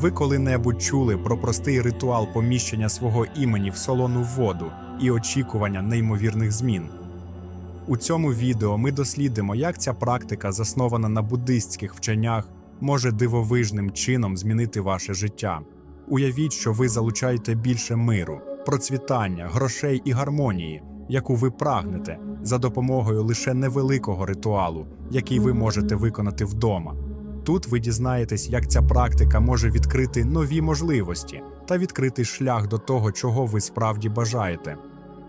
Ви коли-небудь чули про простий ритуал поміщення свого імені в солону воду і очікування неймовірних змін? У цьому відео ми дослідимо, як ця практика, заснована на буддистських вченнях, може дивовижним чином змінити ваше життя. Уявіть, що ви залучаєте більше миру, процвітання, грошей і гармонії, яку ви прагнете, за допомогою лише невеликого ритуалу, який ви можете виконати вдома. Тут ви дізнаєтесь, як ця практика може відкрити нові можливості та відкрити шлях до того, чого ви справді бажаєте.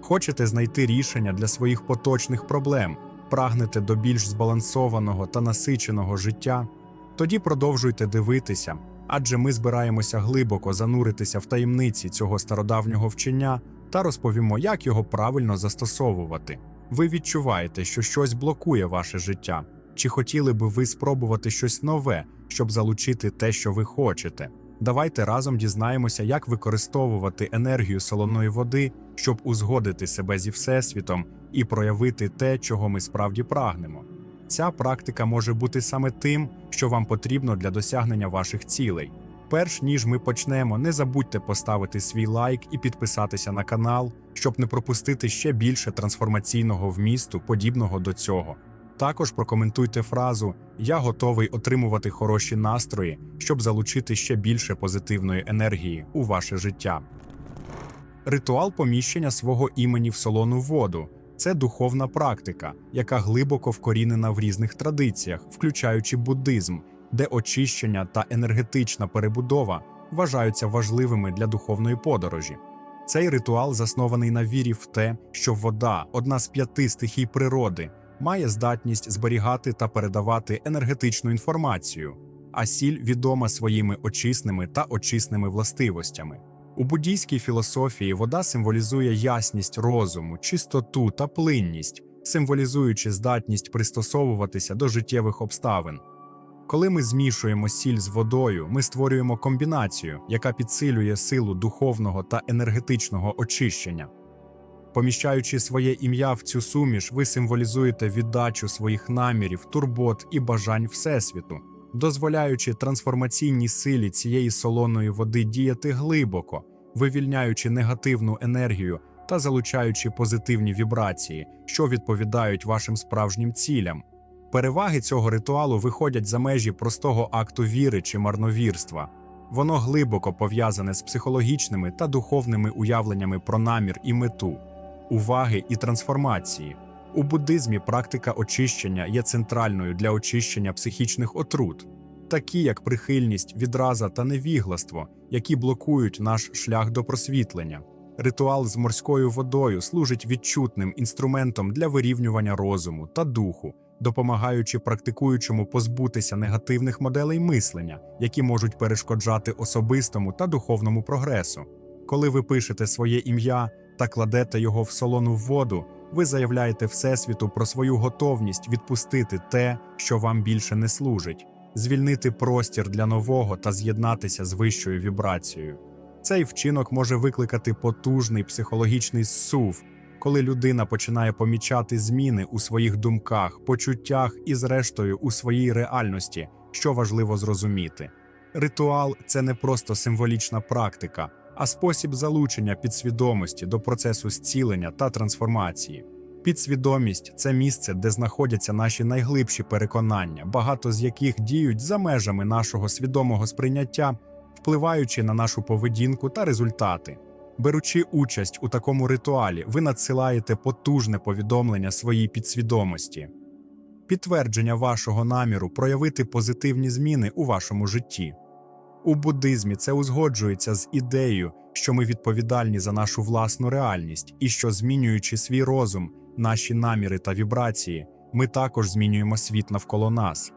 Хочете знайти рішення для своїх поточних проблем, прагнете до більш збалансованого та насиченого життя? Тоді продовжуйте дивитися, адже ми збираємося глибоко зануритися в таємниці цього стародавнього вчення та розповімо, як його правильно застосовувати. Ви відчуваєте, що щось блокує ваше життя, чи хотіли би ви спробувати щось нове, щоб залучити те, що ви хочете? Давайте разом дізнаємося, як використовувати енергію солоної води, щоб узгодити себе зі Всесвітом і проявити те, чого ми справді прагнемо. Ця практика може бути саме тим, що вам потрібно для досягнення ваших цілей. Перш ніж ми почнемо, не забудьте поставити свій лайк і підписатися на канал, щоб не пропустити ще більше трансформаційного вмісту, подібного до цього. Також прокоментуйте фразу Я готовий отримувати хороші настрої, щоб залучити ще більше позитивної енергії у ваше життя. Ритуал поміщення свого імені в солону воду це духовна практика, яка глибоко вкорінена в різних традиціях, включаючи буддизм, де очищення та енергетична перебудова вважаються важливими для духовної подорожі. Цей ритуал заснований на вірі в те, що вода, одна з п'яти стихій природи, має здатність зберігати та передавати енергетичну інформацію, а сіль відома своїми очисними та очисними властивостями. У буддійській філософії вода символізує ясність розуму, чистоту та плинність, символізуючи здатність пристосовуватися до життєвих обставин. Коли ми змішуємо сіль з водою, ми створюємо комбінацію, яка підсилює силу духовного та енергетичного очищення. Поміщаючи своє ім'я в цю суміш, ви символізуєте віддачу своїх намірів, турбот і бажань Всесвіту, дозволяючи трансформаційній силі цієї солоної води діяти глибоко, вивільняючи негативну енергію та залучаючи позитивні вібрації, що відповідають вашим справжнім цілям. Переваги цього ритуалу виходять за межі простого акту віри чи марновірства. Воно глибоко пов'язане з психологічними та духовними уявленнями про намір і мету, уваги і трансформації. У буддизмі практика очищення є центральною для очищення психічних отрут, такі як прихильність, відраза та невігластво, які блокують наш шлях до просвітлення. Ритуал з морською водою служить відчутним інструментом для вирівнювання розуму та духу, допомагаючи практикуючому позбутися негативних моделей мислення, які можуть перешкоджати особистому та духовному прогресу. Коли ви пишете своє ім'я та кладете його в солону воду, ви заявляєте Всесвіту про свою готовність відпустити те, що вам більше не служить, звільнити простір для нового та з'єднатися з вищою вібрацією. Цей вчинок може викликати потужний психологічний зсув, коли людина починає помічати зміни у своїх думках, почуттях і, зрештою, у своїй реальності, що важливо зрозуміти. Ритуал це не просто символічна практика, а спосіб залучення підсвідомості до процесу зцілення та трансформації. Підсвідомість це місце, де знаходяться наші найглибші переконання, багато з яких діють за межами нашого свідомого сприйняття, впливаючи на нашу поведінку та результати. Беручи участь у такому ритуалі, ви надсилаєте потужне повідомлення своїй підсвідомості, підтвердження вашого наміру проявити позитивні зміни у вашому житті. У буддизмі це узгоджується з ідеєю, що ми відповідальні за нашу власну реальність і що, змінюючи свій розум, наші наміри та вібрації, ми також змінюємо світ навколо нас.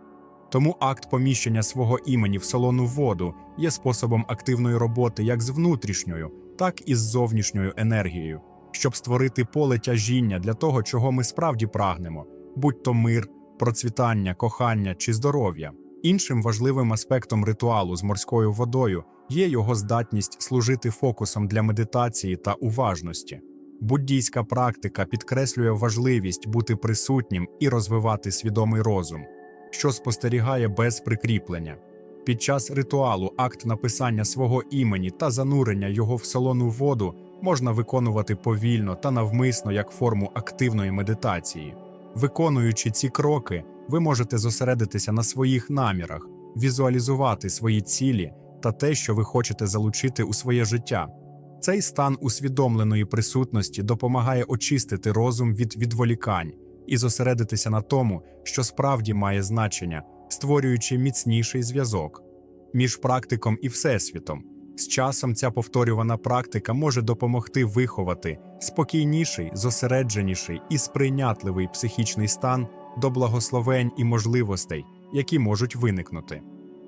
Тому акт поміщення свого імені в солону воду є способом активної роботи як з внутрішньою, так і з зовнішньою енергією, щоб створити поле тяжіння для того, чого ми справді прагнемо, будь то мир, процвітання, кохання чи здоров'я. Іншим важливим аспектом ритуалу з морською водою є його здатність служити фокусом для медитації та уважності. Буддійська практика підкреслює важливість бути присутнім і розвивати свідомий розум, що спостерігає без прикріплення. Під час ритуалу акт написання свого імені та занурення його в солону воду можна виконувати повільно та навмисно як форму активної медитації. Виконуючи ці кроки, ви можете зосередитися на своїх намірах, візуалізувати свої цілі та те, що ви хочете залучити у своє життя. Цей стан усвідомленої присутності допомагає очистити розум від відволікань і зосередитися на тому, що справді має значення, створюючи міцніший зв'язок між практиком і всесвітом. З часом ця повторювана практика може допомогти виховати спокійніший, зосередженіший і сприйнятливий психічний стан до благословень і можливостей, які можуть виникнути.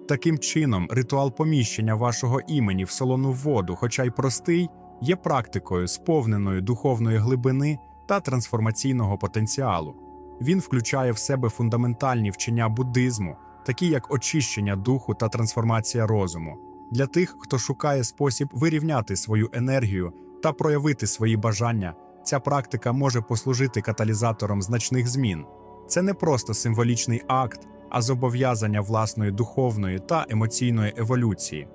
Таким чином, ритуал поміщення вашого імені в солону воду, хоча й простий, є практикою сповненою духовної глибини та трансформаційного потенціалу. Він включає в себе фундаментальні вчення буддизму, такі як очищення духу та трансформація розуму, для тих, хто шукає спосіб вирівняти свою енергію та проявити свої бажання. Ця практика може послужити каталізатором значних змін. Це не просто символічний акт, а зобов'язання власної духовної та емоційної еволюції.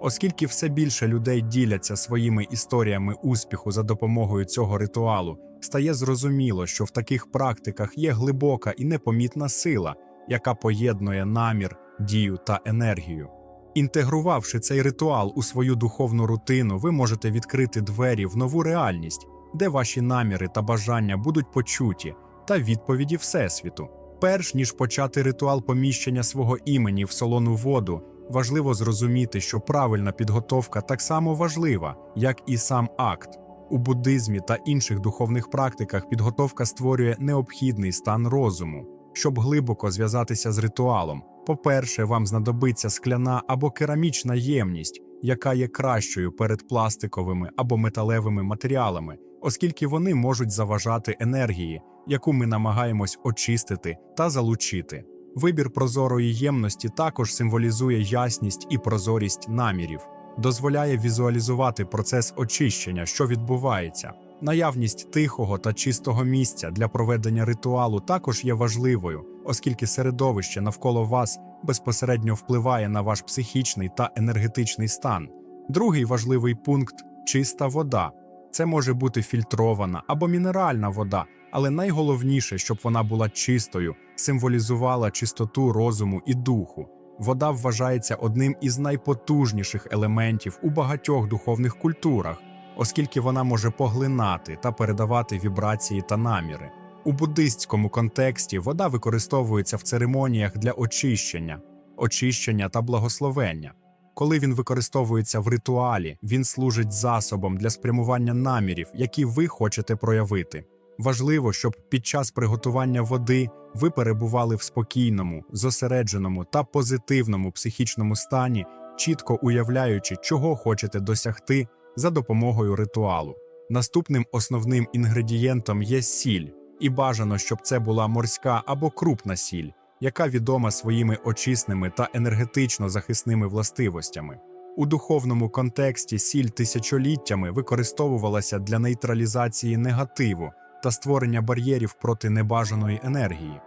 Оскільки все більше людей діляться своїми історіями успіху за допомогою цього ритуалу, стає зрозуміло, що в таких практиках є глибока і непомітна сила, яка поєднує намір, дію та енергію. Інтегрувавши цей ритуал у свою духовну рутину, ви можете відкрити двері в нову реальність, де ваші наміри та бажання будуть почуті та відповіді Всесвіту. Перш ніж почати ритуал поміщення свого імені в солону воду, важливо зрозуміти, що правильна підготовка так само важлива, як і сам акт. У буддизмі та інших духовних практиках підготовка створює необхідний стан розуму, щоб глибоко зв'язатися з ритуалом. По-перше, вам знадобиться скляна або керамічна ємність, яка є кращою перед пластиковими або металевими матеріалами, оскільки вони можуть заважати енергії, яку ми намагаємось очистити та залучити. Вибір прозорої ємності також символізує ясність і прозорість намірів, дозволяє візуалізувати процес очищення, що відбувається. Наявність тихого та чистого місця для проведення ритуалу також є важливою, оскільки середовище навколо вас безпосередньо впливає на ваш психічний та енергетичний стан. Другий важливий пункт чиста вода. Це може бути фільтрована або мінеральна вода, але найголовніше, щоб вона була чистою, символізувала чистоту розуму і духу. Вода вважається одним із найпотужніших елементів у багатьох духовних культурах, оскільки вона може поглинати та передавати вібрації та наміри. У буддистському контексті вода використовується в церемоніях для очищення, очищення та благословення. Коли він використовується в ритуалі, він служить засобом для спрямування намірів, які ви хочете проявити. Важливо, щоб під час приготування води ви перебували в спокійному, зосередженому та позитивному психічному стані, чітко уявляючи, чого хочете досягти за допомогою ритуалу. Наступним основним інгредієнтом є сіль, і бажано, щоб це була морська або крупна сіль, яка відома своїми очисними та енергетично захисними властивостями. У духовному контексті сіль тисячоліттями використовувалася для нейтралізації негативу та створення бар'єрів проти небажаної енергії.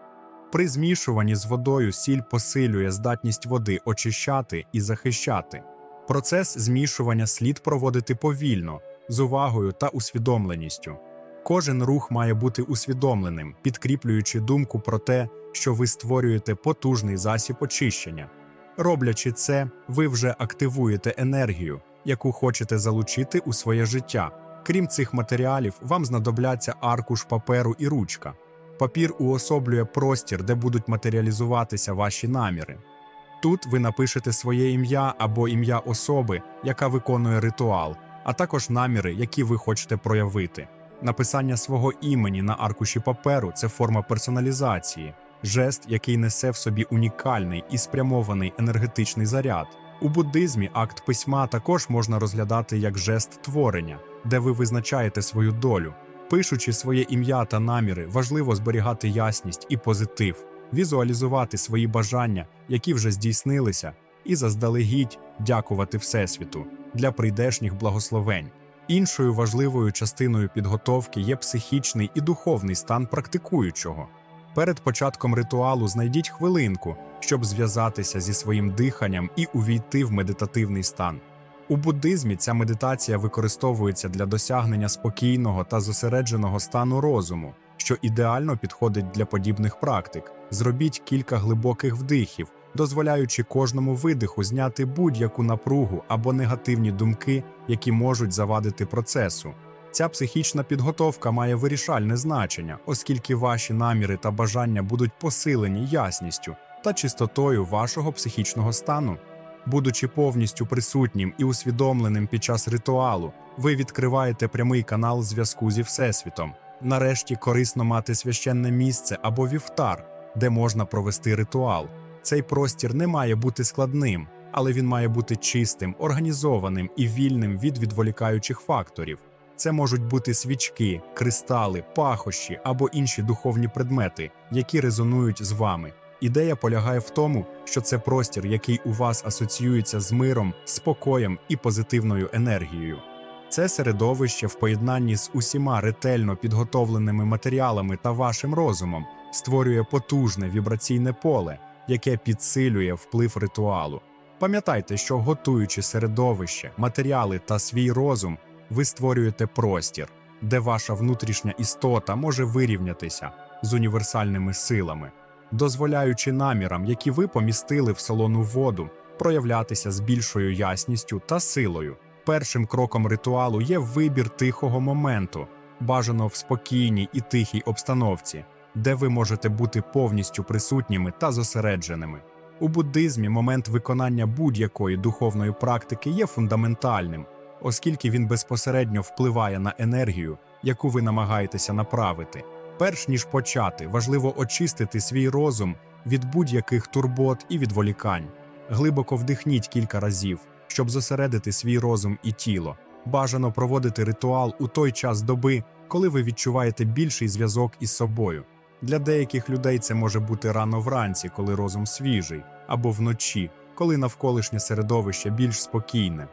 При змішуванні з водою сіль посилює здатність води очищати і захищати. Процес змішування слід проводити повільно, з увагою та усвідомленістю. Кожен рух має бути усвідомленим, підкріплюючи думку про те, що ви створюєте потужний засіб очищення. Роблячи це, ви вже активуєте енергію, яку хочете залучити у своє життя. Крім цих матеріалів, вам знадобляться аркуш паперу і ручка. Папір уособлює простір, де будуть матеріалізуватися ваші наміри. Тут ви напишете своє ім'я або ім'я особи, яка виконує ритуал, а також наміри, які ви хочете проявити. Написання свого імені на аркуші паперу це форма персоналізації, жест, який несе в собі унікальний і спрямований енергетичний заряд. У буддизмі акт письма також можна розглядати як жест творення, де ви визначаєте свою долю. Пишучи своє ім'я та наміри, важливо зберігати ясність і позитив, візуалізувати свої бажання, які вже здійснилися, і заздалегідь дякувати Всесвіту для прийдешніх благословень. Іншою важливою частиною підготовки є психічний і духовний стан практикуючого. Перед початком ритуалу знайдіть хвилинку, щоб зв'язатися зі своїм диханням і увійти в медитативний стан. У буддизмі ця медитація використовується для досягнення спокійного та зосередженого стану розуму, що ідеально підходить для подібних практик. Зробіть кілька глибоких вдихів, дозволяючи кожному видиху зняти будь-яку напругу або негативні думки, які можуть завадити процесу. Ця психічна підготовка має вирішальне значення, оскільки ваші наміри та бажання будуть посилені ясністю та чистотою вашого психічного стану. Будучи повністю присутнім і усвідомленим під час ритуалу, ви відкриваєте прямий канал зв'язку зі Всесвітом. Нарешті корисно мати священне місце або вівтар, де можна провести ритуал. Цей простір не має бути складним, але він має бути чистим, організованим і вільним від відволікаючих факторів. Це можуть бути свічки, кристали, пахощі або інші духовні предмети, які резонують з вами. Ідея полягає в тому, що це простір, який у вас асоціюється з миром, спокоєм і позитивною енергією. Це середовище в поєднанні з усіма ретельно підготовленими матеріалами та вашим розумом створює потужне вібраційне поле, яке підсилює вплив ритуалу. Пам'ятайте, що готуючи середовище, матеріали та свій розум, ви створюєте простір, де ваша внутрішня істота може вирівнятися з універсальними силами, дозволяючи намірам, які ви помістили в солону воду, проявлятися з більшою ясністю та силою. Першим кроком ритуалу є вибір тихого моменту, бажано в спокійній і тихій обстановці, де ви можете бути повністю присутніми та зосередженими. У буддизмі момент виконання будь-якої духовної практики є фундаментальним, оскільки він безпосередньо впливає на енергію, яку ви намагаєтеся направити. Перш ніж почати, важливо очистити свій розум від будь-яких турбот і відволікань. Глибоко вдихніть кілька разів, щоб зосередити свій розум і тіло. Бажано проводити ритуал у той час доби, коли ви відчуваєте більший зв'язок із собою. Для деяких людей це може бути рано вранці, коли розум свіжий, або вночі, коли навколишнє середовище більш спокійне.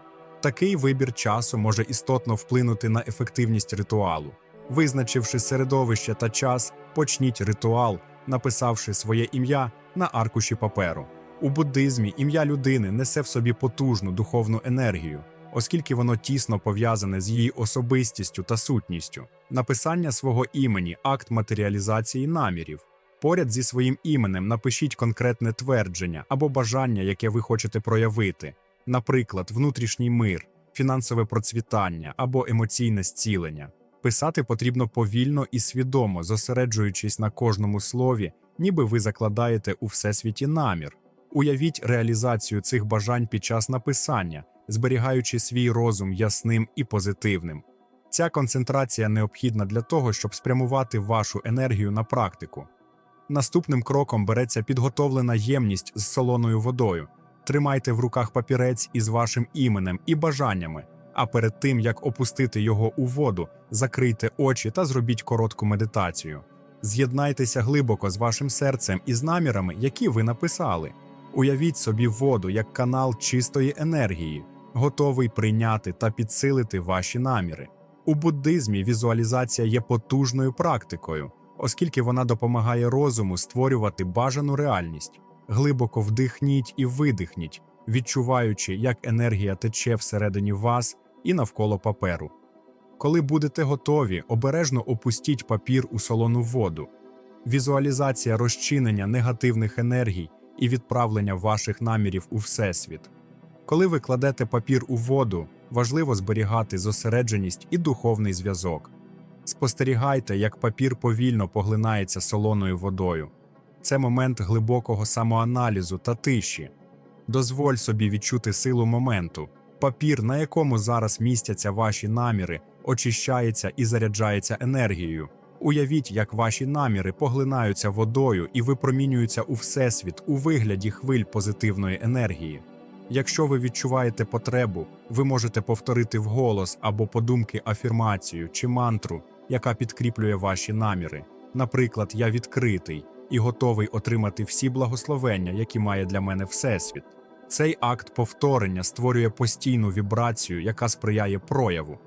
Такий вибір часу може істотно вплинути на ефективність ритуалу. Визначивши середовище та час, почніть ритуал, написавши своє ім'я на аркуші паперу. У буддизмі ім'я людини несе в собі потужну духовну енергію, оскільки воно тісно пов'язане з її особистістю та сутністю. Написання свого імені акт матеріалізації намірів. Поряд зі своїм іменем напишіть конкретне твердження або бажання, яке ви хочете проявити, наприклад, внутрішній мир, фінансове процвітання або емоційне зцілення. Писати потрібно повільно і свідомо, зосереджуючись на кожному слові, ніби ви закладаєте у всесвіті намір. Уявіть реалізацію цих бажань під час написання, зберігаючи свій розум ясним і позитивним. Ця концентрація необхідна для того, щоб спрямувати вашу енергію на практику. Наступним кроком береться підготовлена ємність з солоною водою. Тримайте в руках папірець із вашим іменем і бажаннями, а перед тим як опустити його у воду, закрийте очі та зробіть коротку медитацію. З'єднайтеся глибоко з вашим серцем і з намірами, які ви написали. Уявіть собі воду як канал чистої енергії, готовий прийняти та підсилити ваші наміри. У буддизмі візуалізація є потужною практикою, оскільки вона допомагає розуму створювати бажану реальність. Глибоко вдихніть і видихніть, відчуваючи, як енергія тече всередині вас і навколо паперу. Коли будете готові, обережно опустіть папір у солону воду. Візуалізація розчинення негативних енергій і відправлення ваших намірів у всесвіт. Коли ви кладете папір у воду, важливо зберігати зосередженість і духовний зв'язок. Спостерігайте, як папір повільно поглинається солоною водою. Це момент глибокого самоаналізу та тиші. Дозволь собі відчути силу моменту. Папір, на якому зараз містяться ваші наміри, очищається і заряджається енергією. Уявіть, як ваші наміри поглинаються водою і випромінюються у всесвіт у вигляді хвиль позитивної енергії. Якщо ви відчуваєте потребу, ви можете повторити вголос або подумки афірмацію чи мантру, яка підкріплює ваші наміри. Наприклад, я відкритий і готовий отримати всі благословення, які має для мене Всесвіт. Цей акт повторення створює постійну вібрацію, яка сприяє прояву.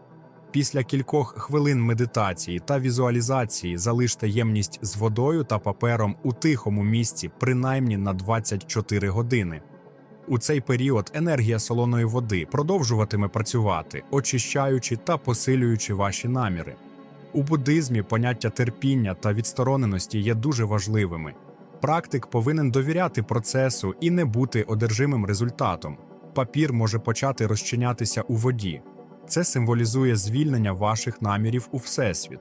Після кількох хвилин медитації та візуалізації залиште ємність з водою та папером у тихому місці принаймні на 24 години. У цей період енергія солоної води продовжуватиме працювати, очищаючи та посилюючи ваші наміри. У буддизмі поняття терпіння та відстороненості є дуже важливими. Практик повинен довіряти процесу і не бути одержимим результатом. Папір може почати розчинятися у воді. Це символізує звільнення ваших намірів у Всесвіт.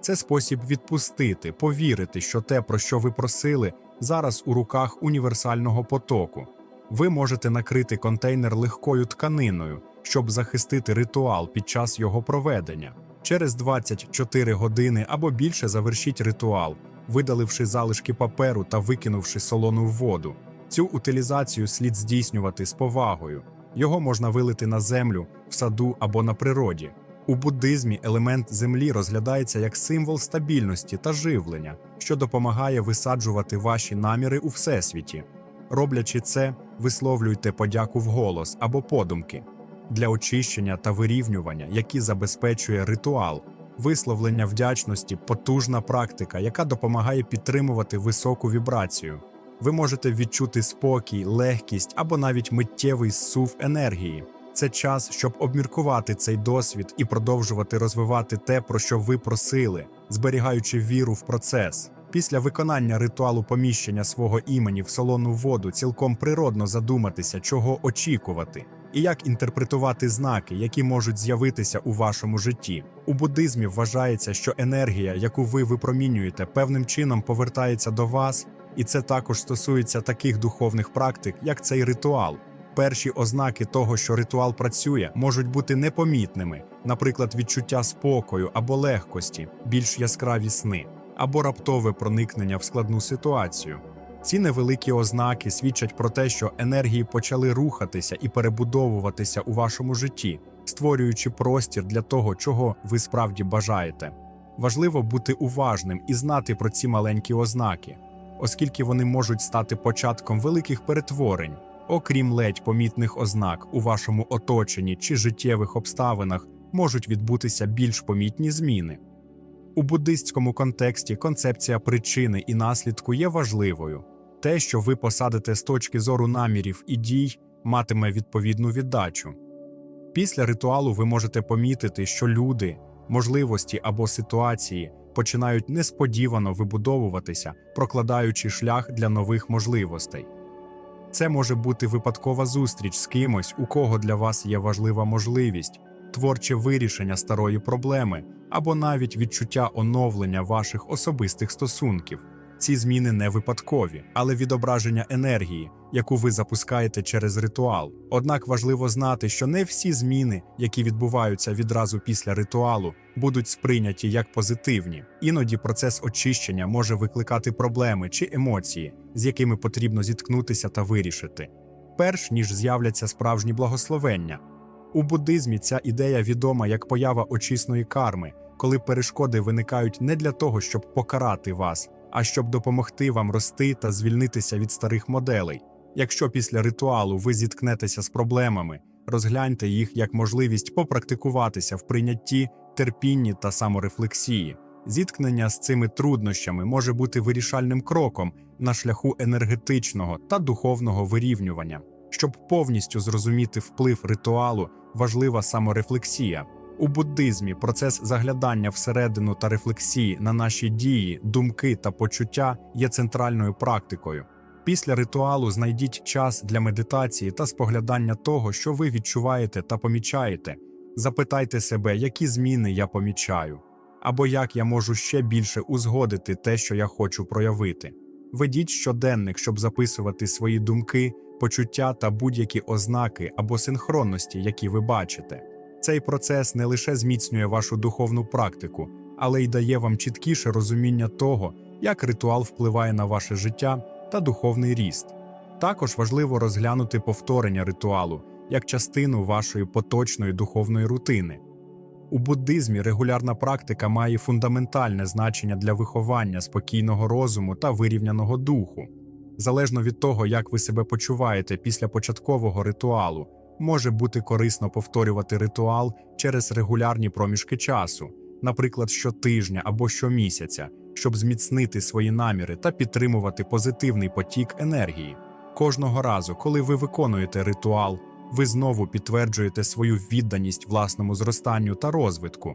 Це спосіб відпустити, повірити, що те, про що ви просили, зараз у руках універсального потоку. Ви можете накрити контейнер легкою тканиною, щоб захистити ритуал під час його проведення. Через 24 години або більше завершіть ритуал, видаливши залишки паперу та викинувши солону в воду. Цю утилізацію слід здійснювати з повагою. Його можна вилити на землю, в саду або на природі. У буддизмі елемент землі розглядається як символ стабільності та живлення, що допомагає висаджувати ваші наміри у всесвіті. Роблячи це, висловлюйте подяку вголос або подумки для очищення та вирівнювання, які забезпечує ритуал. Висловлення вдячності потужна практика, яка допомагає підтримувати високу вібрацію. Ви можете відчути спокій, легкість або навіть миттєвий зсув енергії. Це час, щоб обміркувати цей досвід і продовжувати розвивати те, про що ви просили, зберігаючи віру в процес. Після виконання ритуалу поміщення свого імені в солону воду цілком природно задуматися, чого очікувати, і як інтерпретувати знаки, які можуть з'явитися у вашому житті. У буддизмі вважається, що енергія, яку ви випромінюєте, певним чином повертається до вас, і це також стосується таких духовних практик, як цей ритуал. Перші ознаки того, що ритуал працює, можуть бути непомітними, наприклад, відчуття спокою або легкості, більш яскраві сни, або раптове проникнення в складну ситуацію. Ці невеликі ознаки свідчать про те, що енергії почали рухатися і перебудовуватися у вашому житті, створюючи простір для того, чого ви справді бажаєте. Важливо бути уважним і знати про ці маленькі ознаки, оскільки вони можуть стати початком великих перетворень. Окрім ледь помітних ознак у вашому оточенні чи життєвих обставинах можуть відбутися більш помітні зміни. У буддистському контексті концепція причини і наслідку є важливою. Те, що ви посадите з точки зору намірів і дій, матиме відповідну віддачу. Після ритуалу ви можете помітити, що люди, можливості або ситуації починають несподівано вибудовуватися, прокладаючи шлях для нових можливостей. Це може бути випадкова зустріч з кимось, у кого для вас є важлива можливість, творче вирішення старої проблеми або навіть відчуття оновлення ваших особистих стосунків. Ці зміни не випадкові, але відображення енергії, яку ви запускаєте через ритуал. Однак важливо знати, що не всі зміни, які відбуваються відразу після ритуалу, будуть сприйняті як позитивні. Іноді процес очищення може викликати проблеми чи емоції, з якими потрібно зіткнутися та вирішити, перш ніж з'являться справжні благословення. У буддизмі ця ідея відома як поява очисної карми, коли перешкоди виникають не для того, щоб покарати вас, а щоб допомогти вам рости та звільнитися від старих моделей. Якщо після ритуалу ви зіткнетеся з проблемами, розгляньте їх як можливість попрактикуватися в прийнятті, терпінні та саморефлексії. Зіткнення з цими труднощами може бути вирішальним кроком на шляху енергетичного та духовного вирівнювання. Щоб повністю зрозуміти вплив ритуалу, важлива саморефлексія. У буддизмі процес заглядання всередину та рефлексії на наші дії, думки та почуття є центральною практикою. Після ритуалу знайдіть час для медитації та споглядання того, що ви відчуваєте та помічаєте. Запитайте себе, які зміни я помічаю, або як я можу ще більше узгодити те, що я хочу проявити. Ведіть щоденник, щоб записувати свої думки, почуття та будь-які ознаки або синхронності, які ви бачите. Цей процес не лише зміцнює вашу духовну практику, але й дає вам чіткіше розуміння того, як ритуал впливає на ваше життя та духовний ріст. Також важливо розглянути повторення ритуалу як частину вашої поточної духовної рутини. У буддизмі регулярна практика має фундаментальне значення для виховання спокійного розуму та вирівняного духу. Залежно від того, як ви себе почуваєте після початкового ритуалу, може бути корисно повторювати ритуал через регулярні проміжки часу, наприклад, щотижня або щомісяця, щоб зміцнити свої наміри та підтримувати позитивний потік енергії. Кожного разу, коли ви виконуєте ритуал, ви знову підтверджуєте свою відданість власному зростанню та розвитку.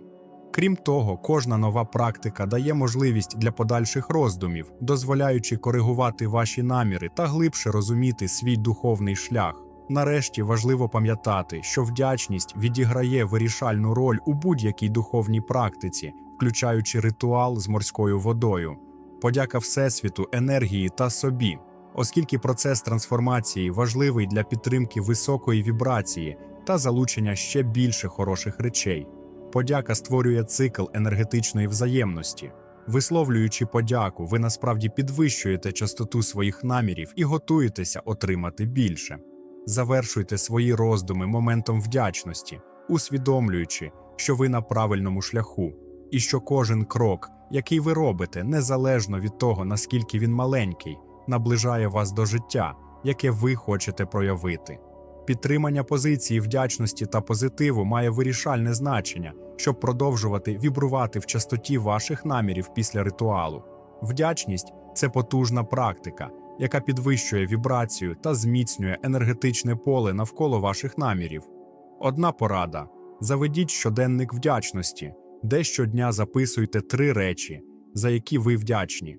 Крім того, кожна нова практика дає можливість для подальших роздумів, дозволяючи коригувати ваші наміри та глибше розуміти свій духовний шлях. Нарешті важливо пам'ятати, що вдячність відіграє вирішальну роль у будь-якій духовній практиці, включаючи ритуал з морською водою, подяка Всесвіту, енергії та собі, оскільки процес трансформації важливий для підтримки високої вібрації та залучення ще більше хороших речей. Подяка створює цикл енергетичної взаємності. Висловлюючи подяку, ви насправді підвищуєте частоту своїх намірів і готуєтеся отримати більше. Завершуйте свої роздуми моментом вдячності, усвідомлюючи, що ви на правильному шляху, і що кожен крок, який ви робите, незалежно від того, наскільки він маленький, наближає вас до життя, яке ви хочете проявити. Підтримання позиції вдячності та позитиву має вирішальне значення, щоб продовжувати вібрувати в частоті ваших намірів після ритуалу. Вдячність це потужна практика, яка підвищує вібрацію та зміцнює енергетичне поле навколо ваших намірів. Одна порада: заведіть щоденник вдячності, де щодня записуйте три речі, за які ви вдячні.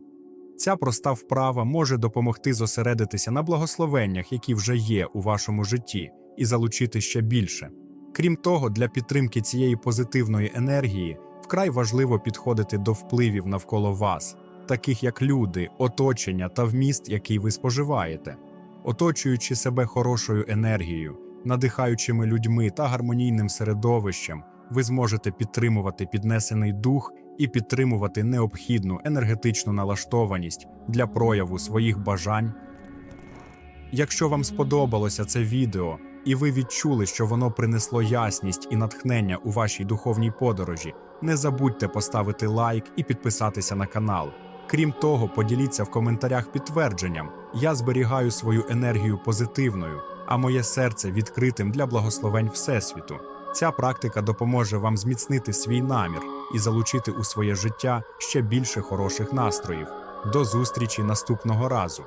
Ця проста вправа може допомогти зосередитися на благословеннях, які вже є у вашому житті, і залучити ще більше. Крім того, для підтримки цієї позитивної енергії вкрай важливо підходити до впливів навколо вас, таких як люди, оточення та вміст, який ви споживаєте, оточуючи себе хорошою енергією, надихаючими людьми та гармонійним середовищем, ви зможете підтримувати піднесений дух і підтримувати необхідну енергетичну налаштованість для прояву своїх бажань. Якщо вам сподобалося це відео, і ви відчули, що воно принесло ясність і натхнення у вашій духовній подорожі, не забудьте поставити лайк і підписатися на канал. Крім того, поділіться в коментарях підтвердженням: я зберігаю свою енергію позитивною, а моє серце відкритим для благословень Всесвіту. Ця практика допоможе вам зміцнити свій намір і залучити у своє життя ще більше хороших настроїв. До зустрічі наступного разу!